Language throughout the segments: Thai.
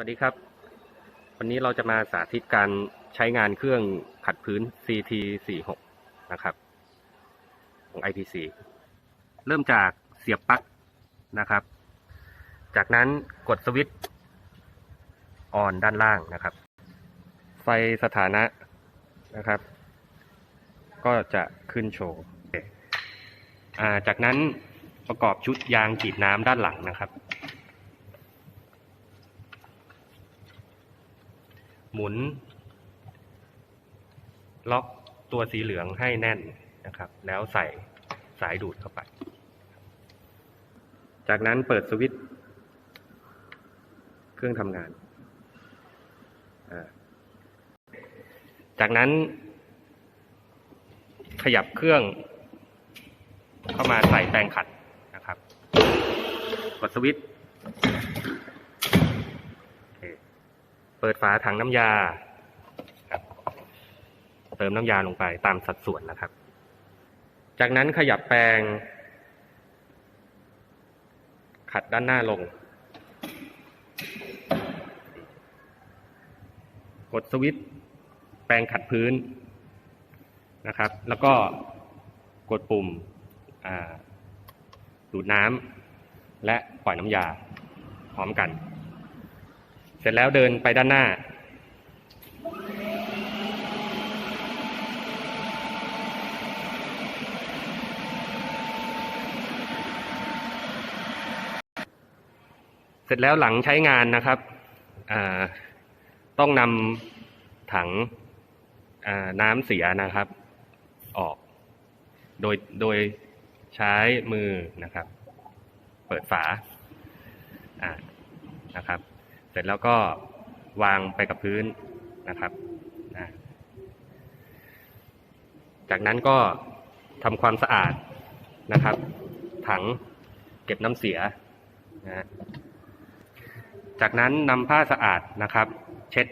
วัสดีครับ วันนี้เราจะมาสาธิตการใช้งานเครื่องขัดพื้น CT 4 6 นะครับ ของ IPC เริ่มจากเสียบปลั๊กนะครับ จากนั้นกดสวิตช์ออนด้านล่างนะครับ ไฟสถานะนะครับ ก็จะขึ้นโชว์จากนั้นประกอบชุดยางฉีดน้ำด้านหลังนะครับ หมุน ล็อกตัวสีเหลืองให้แน่นนะครับ แล้วใส่สายดูดเข้าไป จากนั้นเปิดสวิตช์เครื่องทำงาน จากนั้น ขยับเครื่อง เข้ามาใส่แปรงขัดนะครับ กดสวิตช์โอเค เปิดฝาถังน้ำยา เติมน้ำยาลงไปตามสัดส่วนนะครับ จากนั้นขยับแปรงขัดด้านหน้าลง กดสวิตช์แปรงขัดพื้นนะครับ แล้วก็กดปุ่มดูดน้ำและปล่อยน้ำยาพร้อมกัน เสร็จแล้วเดินไปด้านหน้า เสร็จแล้วหลังใช้งานนะครับต้องนำถังน้ำเสียนะครับ ออก โดยโดยใช้มือนะครับ เปิดฝาอ่านะครับ ร็จแล้วก็วางไปกับพื้นนะครับอ่าจากนั้นก็ทำความสะอาดนะครับ ถังเก็บน้ำเสียนะจากนั้นนำผ้าสะอาดนะครับ เช็ด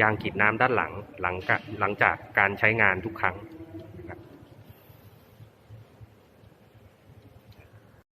ยางกีดน้ำด้านหลังหลังกหลังจากการใช้งานทุกครั้ง